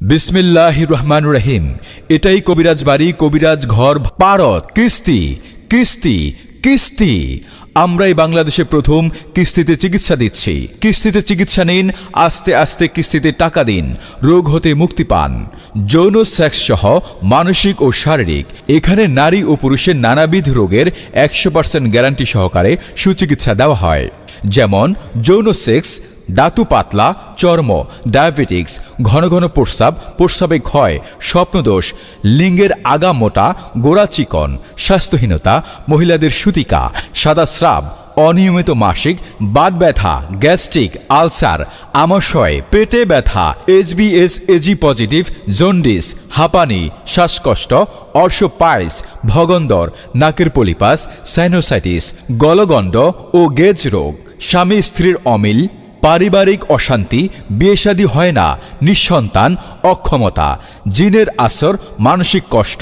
বিসমিল্লাহ রহমান রহিম। এটাই কবিরাজ বাড়ি, কবিরাজ ঘর পারত কিস্তি কিস্তি কিস্তি। আমরাই বাংলাদেশে প্রথম কিস্তিতে চিকিৎসা দিচ্ছি। কিস্তিতে চিকিৎসা নিন, আস্তে আস্তে কিস্তিতে টাকা দিন, রোগ হতে মুক্তি পান। যৌন সেক্স সহ মানসিক ও শারীরিক, এখানে নারী ও পুরুষের নানাবিধ রোগের একশো পার্সেন্ট গ্যারান্টি সহকারে সুচিকিৎসা দেওয়া হয়। যেমন, যৌন সেক্স দাতু পাতলা, চর্ম, ডায়াবেটিক্স, ঘন ঘন প্রস্রাব, প্রস্রাবে ক্ষয়, স্বপ্নদোষ, লিঙ্গের আগা মোটা, গোড়া চিকন, স্বাস্থ্যহীনতা, মহিলাদের সুতিকা, সাদা স্রাব, অনিয়মিত মাসিক, বাত ব্যথা, গ্যাস্ট্রিক, আলসার, আমাশয়, পেটে ব্যথা এইচবিএস এজি পজিটিভ, জন্ডিস, হাঁপানি, শ্বাসকষ্ট অর্শ অর্শোপাইলস ভগন্দর, নাকের পলিপাস, সাইনোসাইটিস, গলগণ্ড ও গেজ রোগ। স্বামী স্ত্রীর অমিল পারিবারিক অশান্তি বিয়েসাদী হয় না, নিঃসন্তান, অক্ষমতা। জিনের আসর, মানসিক কষ্ট,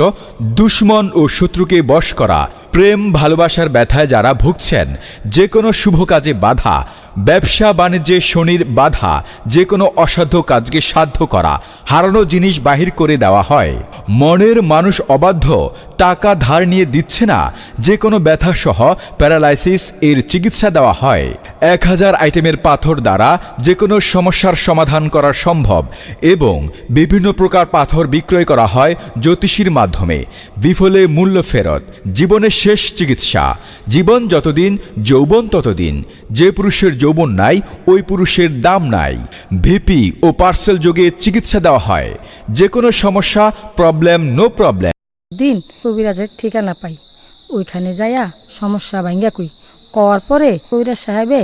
দুশ্মন ও শত্রুকে বশ করা, প্রেম, ভালোবাসার ব্যথায় যারা ভুগছেন যে কোনো শুভ কাজে বাধা ব্যবসা বাণিজ্যে শনির বাধা যে কোনো অসাধ্য কাজকে সাধ্য করা, হারানো জিনিস বাহির করে দেওয়া হয়। মনের মানুষ অবাধ্য, টাকা ধার নিয়ে দিচ্ছে না যে কোনো ব্যথা সহ প্যারালাইসিস এর চিকিৎসা দেওয়া হয়। এক হাজার আইটেমের পাথর দ্বারা যে কোনো সমস্যার সমাধান করা সম্ভব এবং বিভিন্ন প্রকার পাথর বিক্রয় করা হয় জ্যোতিষীর মাধ্যমে। বিফলে মূল্য ফেরত, জীবনের শেষ চিকিৎসা। জীবন যতদিন, যৌবন ততদিন। যে পুরুষের যৌবন নাই, ওই পুরুষের দাম নাই। ভিপি ও পার্সেল যোগে চিকিৎসা দেওয়া হয়। যে কোনো সমস্যা, প্রবলেম, নো প্রবলেম। দিন কবিরাজের ঠিকানা পাই। ওইখানে যাইয়া সমস্যা ভাঙ্গা কই। কওয়ার পরে কবিরাজ সাহেবে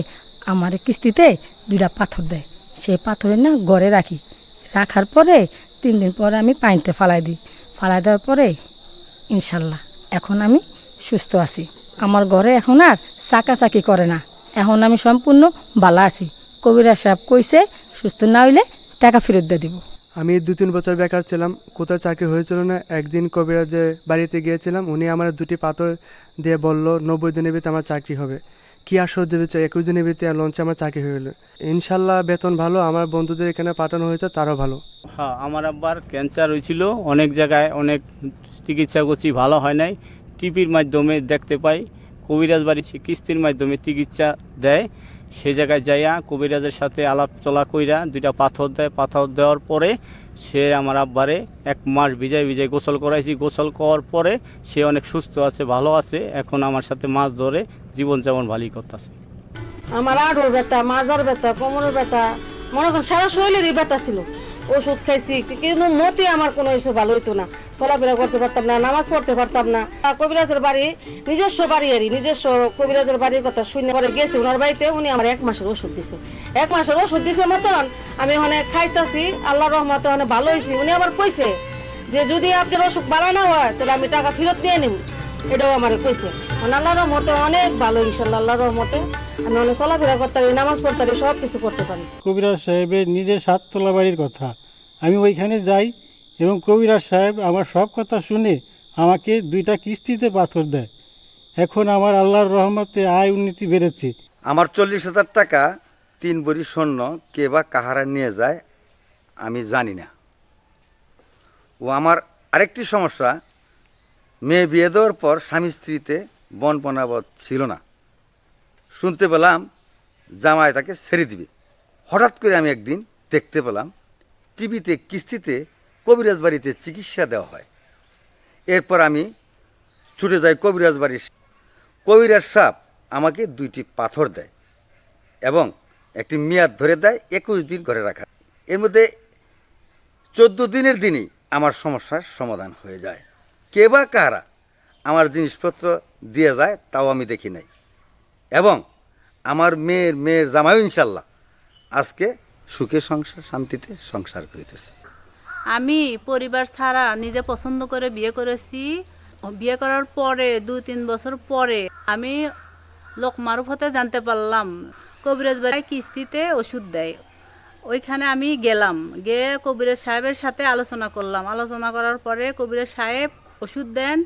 আমার কিস্তিতে দুইটা পাথর দেয়। সেই পাথরের না ঘরে রাখি। রাখার পরে তিন দিন পরে আমি পানিতে ফালাই দিই। ফালাই দেওয়ার পরে ইনশাল্লাহ, এখন আমি সুস্থ আছি। আমার ঘরে এখন আর চাকাচাকি করে না। এখন আমি সম্পূর্ণ ভালো আছি। কবিরাজ সাহেব কইছে সুস্থ না হইলে টাকা ফেরত দিয়ে দিব। আমি দু তিন বছর বেকার ছিলাম কোথাও চাকরি হয়েছিল না একদিন কবিরাজের বাড়িতে গিয়েছিলাম উনি আমার দুটি পাথর দিয়ে বলল নব্বই দিনের ভিতরে আমার চাকরি হবে। কি আর সহ্য হচ্ছে একুশ দিনের ভিতরে লঞ্চে আমার চাকরি হয়ে গেলো? ইনশাল্লাহ বেতন ভালো আমার বন্ধুদের এখানে পাঠানো হয়েছে তারও ভালো। হ্যাঁ আমার আব্বার ক্যান্সার হয়েছিল অনেক জায়গায় অনেক চিকিৎসা করছি ভালো হয় নাই। টিভির মাধ্যমে দেখতে পাই। কবিরাজ বাড়ি কিস্তির মাধ্যমে চিকিৎসা দেয়। সে জায়গায় যাইয়া কবিরাজের সাথে আলাপ চলা কইরা দুইটা পাথর দেয়। পাথর দেওয়ার পরে সে আমার আব্বারে এক মাস ভিজাই ভিজাই গোসল করাইছি। গোসল করার পরে সে অনেক সুস্থ আছে, ভালো আছে। এখন আমার সাথে মাছ ধরে জীবনযাপন ভালোই করতেছে। আমার আঁটুর ব্যথা, মাজার ব্যথা, কোমরের ব্যথা, মনে করেন সারা শরীরেরই ব্যথা ছিল। ওষুধ খাইছি। কিন্তু মতে আমার কোনো এসব ভালো হইতো না। চলাফেরা করতে পারতাম না, নামাজ পড়তে পারতাম না। কবিরাজের বাড়ি, নিজস্ব বাড়ি আরই নিজস্ব কবিরাজের বাড়ির কথা শুনে পরে গেছি ওনার বাড়িতে, উনি আমার এক মাসের ওষুধ দিছে। এক মাসের ওষুধ দিছে মতন, আমি ওখানে খাইতাছি আল্লাহ রহমতে ওখানে ভালো হয়েছি উনি আবার কইছে যে, যদি আপনার অসুখ বাড়ানো হয়, তাহলে আমি টাকা ফেরত দিয়ে নিব এটাও আমার কইছে। মানে আল্লাহ রহমতে অনেক ভালো ইনশাল্লাহ আল্লাহ রহমতে। আমি অনেক চলাফেরা করতে পারি নামাজ পড়তে পারি সব কিছু করতে পারি। কবিরাজ সাহেবের নিজের সাততলা বাড়ির কথা। আমি ওইখানে যাই এবং কবিরাজ সাহেব আমার সব কথা শুনে আমাকে দুইটা কিস্তিতে পাথর দেয়। এখন আমার আল্লাহর রহমতে আয় উন্নতি বেড়েছে। আমার চল্লিশ হাজার টাকা তিন বড়ি স্বর্ণ কে বা কাহারা নিয়ে যায় আমি জানি না। ও আমার আরেকটি সমস্যা মেয়ে বিয়ে দেওয়ার পর স্বামী স্ত্রীতে বন বনাবত ছিল না। শুনতে পেলাম জামাই তাকে ছেড়ে দিবে। হঠাৎ করে আমি একদিন দেখতে পেলাম টিভিতে, কিস্তিতে, কবিরাজ বাড়িতে চিকিৎসা দেওয়া হয়। এরপর আমি ছুটে যাই কবিরাজ বাড়ির কবিরাজ সাপ আমাকে দুইটি পাথর দেয় এবং একটি মেয়াদ ধরে দেয় একুশ দিন ঘরে রাখা এর মধ্যে চোদ্দ দিনের দিনই আমার সমস্যার সমাধান হয়ে যায়। কে বা কারা আমার জিনিসপত্র দিয়ে যায়, তাও আমি দেখি নাই। এবং আমার মেয়ের মেয়ের জামাইও ইনশাল্লাহ আজকে সুখে সংসার, শান্তিতে সংসার করিতেছে। আমি পরিবার ছাড়া নিজে পছন্দ করে বিয়ে করেছি। বিয়ে করার পরে, দুই তিন বছর পরে আমি লোক মারুফতে জানতে পারলাম, কবিরাজ বাড়ি কিস্তিতে ওষুধ দেয়। ওইখানে আমি গেলাম, গিয়ে কবিরাজ সাহেবের সাথে আলোচনা করলাম। আলোচনা করার পরে কবিরাজ সাহেব ওষুধ দেন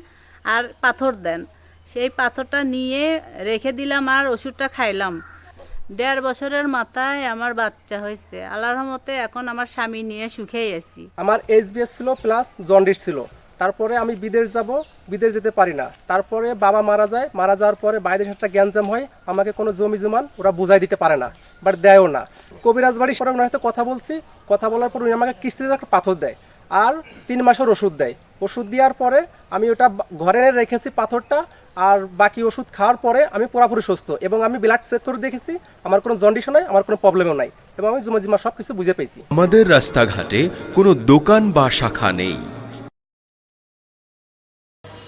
আর পাথর দেন। সেই পাথরটা নিয়ে রেখে দিলাম আর ওষুধটা খাইলাম। দেড় বছরের মাথায় আমার বাচ্চা হয়েছে। আল্লাহর রহমতে এখন আমার স্বামী নিয়ে সুখেই আছি। আমার এইচবিএস ছিল প্লাস জন্ডিস ছিল। তারপরে আমি বিদেশ যাব, বিদেশ যেতে পারি না। তারপরে বাবা মারা যায়, মারা যাওয়ার পরে বাইরে একটা গ্যাঞ্জাম হয়। আমাকে কোনো জমি জমান ওরা বুঝাই দিতে পারে না বাট দেয়ও না। কবিরাজ বাড়ি সরক হয়তো কথা বলছি। কথা বলার পর উনি আমাকে কিস্তিতে একটা পাথর দেয়। আর তিন মাসের ওষুধ দেয়। ওষুধ দেওয়ার পরে আমি ওটা ঘরে রেখেছি পাথরটা আর বাকি ওষুধ খাওয়ার পরে আমি পুরোপুরি সুস্থ এবং আমি ব্লাড চেক করে দেখেছি আমার কোনো জন্ডিসও নাই আমার কোনো প্রবলেমও নাই এবং আমি জমা জিমা সব কিছু বুঝে পেয়েছি। আমাদের রাস্তাঘাটে কোনো দোকান বা শাখা নেই।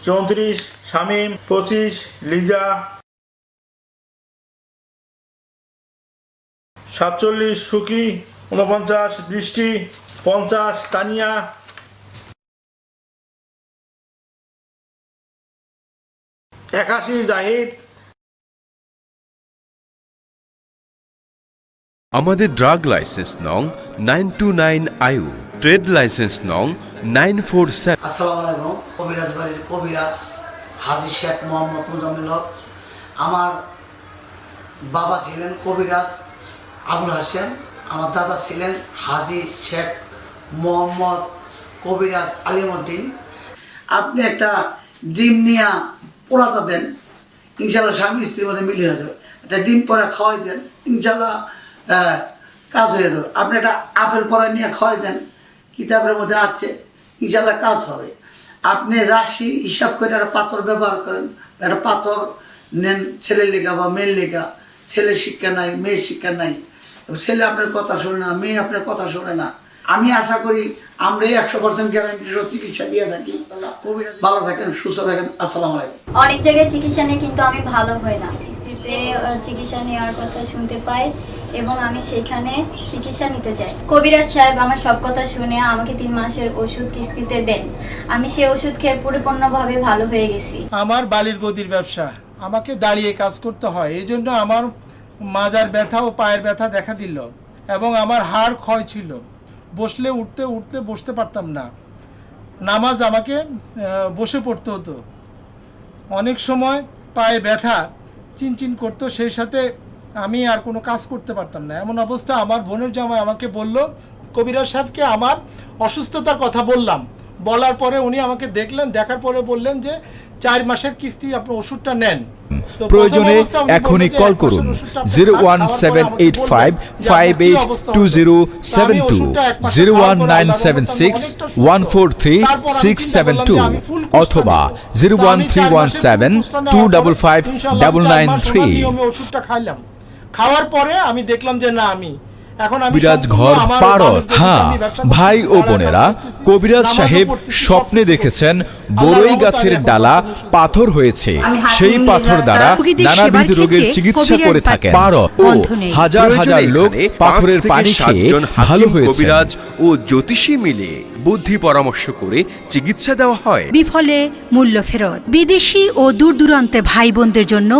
চৌত্রিশ শামীম পঁচিশ লিজা। সাতচল্লিশ সুকি উনপঞ্চাশ বৃষ্টি। পঞ্চাশ তানিয়া। একাশি জাহিদ। আমাদের ড্রাগ লাইসেন্স নং নাইন টু নাইন আয়ু ট্রেড লাইসেন্স নং নাইন ফোর সেভেন আসসালামু আলাইকুম কবিরাজ বাড়ির কবিরাজ হাজি শেখ মোহাম্মদ মুজাম্মিল হক। আমার বাবা ছিলেন কবিরাজ আবুল হাসেম আমার দাদা ছিলেন হাজি শেখ মোহাম্মদ কবিরাজ আলিমুদ্দিন। আপনি একটা ডিম নিয়ে পোড়াতা দেন ইনশাল্লাহ স্বামী স্ত্রীর মধ্যে মিলে হয়ে যাবে। একটা ডিম পরে খাওয়াই দেন ইনশাল্লাহ কাজ হয়ে যাবে। আপনি একটা আপেল পরে নিয়ে খাওয়াই দেন, কিতাবের মধ্যে আছে ইনশাল্লাহ কাজ হবে। আপনি রাশি হিসাব করে একটা পাথর ব্যবহার করেন, একটা পাথর নেন, ছেলের লেখা বা মেয়ের লেখা। ছেলের শিক্ষা নাই, মেয়ের শিক্ষা নাই। ছেলে আপনার কথা শোনে না, মেয়ে আপনার কথা শোনে না। আমি আশা করি আমরা একশো পার্সেন্ট গ্যারান্টি সহ চিকিৎসা দিয়ে থাকি। ভালো থাকেন সুস্থ থাকেন। আসসালামু আলাইকুম। অনেক জায়গায় চিকিৎসা নিয়ে কিন্তু আমি ভালো হই না। আহ, চিকিৎসা নেওয়ার কথা শুনতে পাই এবং আমি সেখানে চিকিৎসা নিতে যাই কবিরাজ সাহেব আমার সব কথা শুনে আমাকে তিন মাসের ওষুধ কিস্তিতে দেন। আমি সেই ওষুধ খেয়ে পরিপূর্ণভাবে ভালো হয়ে গেছি। আমার বালির গদির ব্যবসা। আমাকে দাঁড়িয়ে কাজ করতে হয়। এই জন্য আমার মাজার ব্যথা ও পায়ের ব্যথা দেখা দিল এবং আমার হাড় ক্ষয় ছিল। বসলে উঠতে উঠতে বসতে পারতাম না। নামাজ আমাকে বসে পড়তে হতো। অনেক সময় পায়ে ব্যথা চিনচিন করতো, সেই সাথে আমি আর কোনো কাজ করতে পারতাম না। এমন অবস্থা আমার বোনের জামাই আমাকে বলল, কবিরাজ সাহেবকে আমার অসুস্থতার কথা বললাম। বলার পরে উনি আমাকে দেখলেন দেখার পরে বললেন যে চার মাসের কিস্তি আপনি ওষুধটা নেন। প্রয়োজনে এখনই কল করুন। Zero one seven eight five five eight two zero seven two zero one nine seven six one four three six seven two অথবা zero one three one seven two double five double nine three ওষুধটা খাইলাম। খাওয়ার পরে আমি দেখলাম যে না আমি এখন আমি ঘর হ্যাঁ ভাই ও বোনেরা কবিরাজ সাহেব স্বপ্নে দেখেছেন বড়ই গাছের ডালা পাথর হয়েছে। সেই পাথর দ্বারা নানাবিধ রোগের চিকিৎসা করে থাকে ও হাজার হাজার লোক পাথরের পানি খেয়ে ভালো হয়েছে কবিরাজ ও জ্যোতিষী মিলে বুদ্ধি পরামর্শ করে চিকিৎসা দেওয়া হয়। বিফলে মূল্য ফেরত। বিদেশি ও দূর দূরান্তে ভাই বোনদের জন্য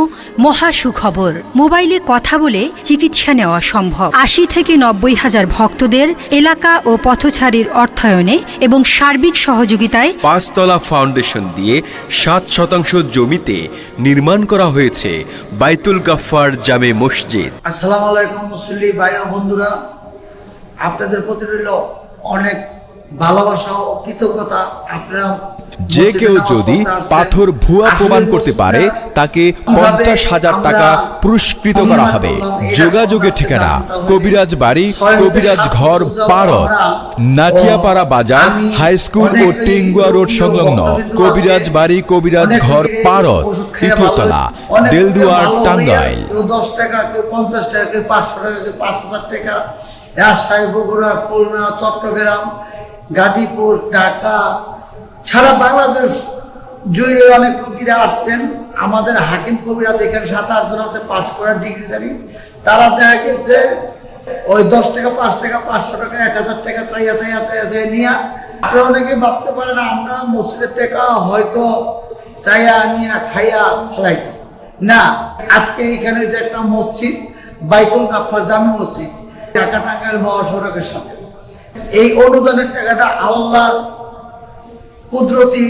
মহা সুখবর। মোবাইলে কথা বলে চিকিৎসা নেওয়া সম্ভব। আশি থেকে নব্বই হাজার ভক্তদের এলাকা ও পথচারীর অর্থায়নে এবং সার্বিক সহযোগিতায় পাঁচতলা ফাউন্ডেশন দিয়ে সাত শতাংশ জমিতে নির্মাণ করা হয়েছে বাইতুল গাফফার জামে মসজিদ। আসসালামু আলাইকুম মুসল্লি ভাই ও বন্ধুরা। আপনাদের প্রতি রইল অনেক ভালোবাসা ও কৃতজ্ঞতা আপনারা যে কেউ যদি পাথর ভুয়া প্রমাণ করতে পারে তাকে পঞ্চাশ হাজার টাকা পুরস্কৃত করা হবে। যোগাযোগের ঠিকানা। কবিরাজ বাড়ি কবিরাজ ঘর নাটিয়াপাড়া বাজার হাই স্কুল ও টিঙ্গুয়া রোড সংলগ্ন কবিরাজ বাড়ি কবিরাজ ঘর ইথুতলা দেলদুয়ার টাঙ্গাইল। দশ টাকা কেউ পঞ্চাশ টাকা কেউ পাঁচশো টাকা কেউ পাঁচ হাজার টাকা। রাজশাহী বগুড়া খুলনা চট্টগ্রাম গাজীপুর, ঢাকা, সারা বাংলাদেশ জুড়ে অনেক রুগীরা আসছেন। আমাদের হাকিম কবিরা এখানে সাত আটজন আছে, পাস করার ডিগ্রিধারী তারা দেখা গেছে, ওই দশ টাকা, পাঁচ টাকা, পাঁচশো টাকা, এক হাজার টাকা চাইয়া চাইয়া চাইয়া চাইয়া নিয়ে। আপনারা অনেকে ভাবতে পারেন, আমরা মসজিদের টাকা হয়তো চাইয়া, নিয়ে, খাইয়া ফেলাইছি। না, আজকে এখানে যে একটা মসজিদ, বাইতুল গাফার জামি মসজিদ ঢাকা টাঙ্গাইল মহাসড়কের সাথে। এই অনুদানের টাকাটা আল্লাহর কুদরতি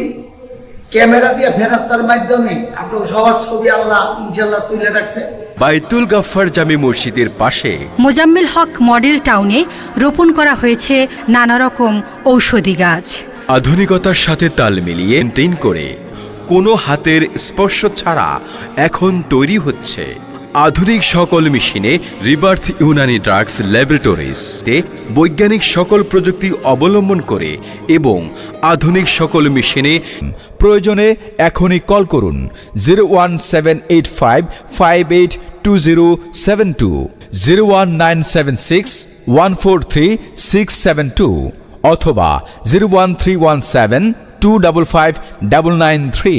ক্যামেরা দিয়ে ফেরাস্তার মাধ্যমে আপনার সবার ছবি আল্লাহ ইনশাল্লাহ তুলে রাখছে। বাইতুল গাফফার জামি মসজিদের পাশে। মোজাম্মেল হক মডেল টাউনে রোপণ করা হয়েছে নানা রকম ঔষধি গাছ। আধুনিকতার সাথে তাল মিলিয়ে মেনটেন করে কোনো হাতের স্পর্শ ছাড়া এখন তৈরি হচ্ছে। আধুনিক সকল মেশিনে রিবার্থ ইউনানি ড্রাগস ল্যাবরেটরিজ তে বৈজ্ঞানিক সকল প্রযুক্তি অবলম্বন করে এবং আধুনিক সকল মেশিনে প্রয়োজনে এখনই কল করুন zero one seven eight five five eight two zero seven two, zero one nine seven six, one four three, six seven two, অথবা zero one three one seven, two double five, double nine three.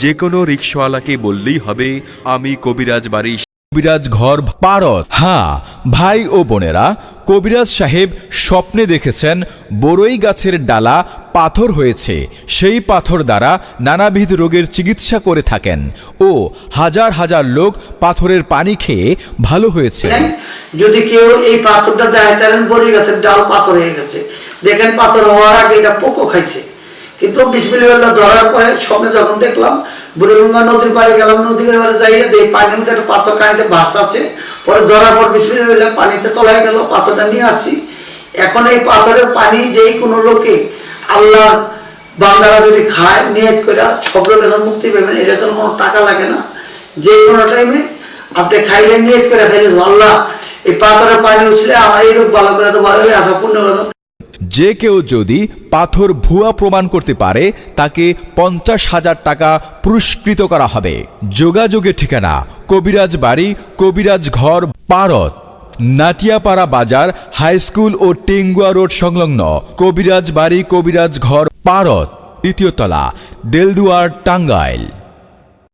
যে কোনো রিক্সাওয়ালাকে বললেই হবে, আমি কবিরাজ বাড়ি কবিরাজ ঘর পারত হ্যাঁ ভাই ও বোনেরা, কবিরাজ সাহেব স্বপ্নে দেখেছেন বড়ই গাছের ডালা পাথর হয়েছে। সেই পাথর দ্বারা নানাবিধ রোগের চিকিৎসা করে থাকেন ও হাজার হাজার লোক পাথরের পানি খেয়ে ভালো হয়েছে। যদি কেউ এই পাথরটা দেয়, তাহলে বড়ি গাছের ডাল পাথর হয়ে গেছে। দেখেন, পাথর হওয়ার আগে এটা পোকো খাইছে। কিন্তু বিসমিল্লা ধরার পরে স্বপ্নে যখন দেখলাম বুড়িগঙ্গা নদীর পাড়ে গেলাম, নদীর পাড়ে যাইয়ে দেখি পানির মধ্যে একটা পাথর কানিতে ভাসতেছে পরে ধরার পর বিসমিল্লা পানিতে তলায় গেল, পাথরটা নিয়ে আসছি। এখন এই পাথরের পানি যেই কোনো লোকে আল্লাহ বান্দারা যদি খায়, নিয়ত করে সব লোকের মুক্তি পাবেন এটা তো কোনো টাকা লাগে না। যে কোনো টাইমে আপনি খাইলে নিয়ত করে খাইলে আল্লাহ, এই পাথরের পানি উঠলে আমার এই রোগ ভালো করে তো ভালো আসা পূর্ণ করে। যে কেউ যদি পাথর ভুয়া প্রমাণ করতে পারে, তাকে পঞ্চাশ হাজার টাকা পুরস্কৃত করা হবে। যোগাযোগের ঠিকানা, কবিরাজ বাড়ি, কবিরাজ ঘর, পারত। নাটিয়াপাড়া বাজার, হাই স্কুল ও টেঙ্গুয়া রোড সংলগ্ন, কবিরাজ বাড়ি, কবিরাজ ঘর, পারত। দ্বিতীয় তলা, দেলদুয়ার, টাঙ্গাইল।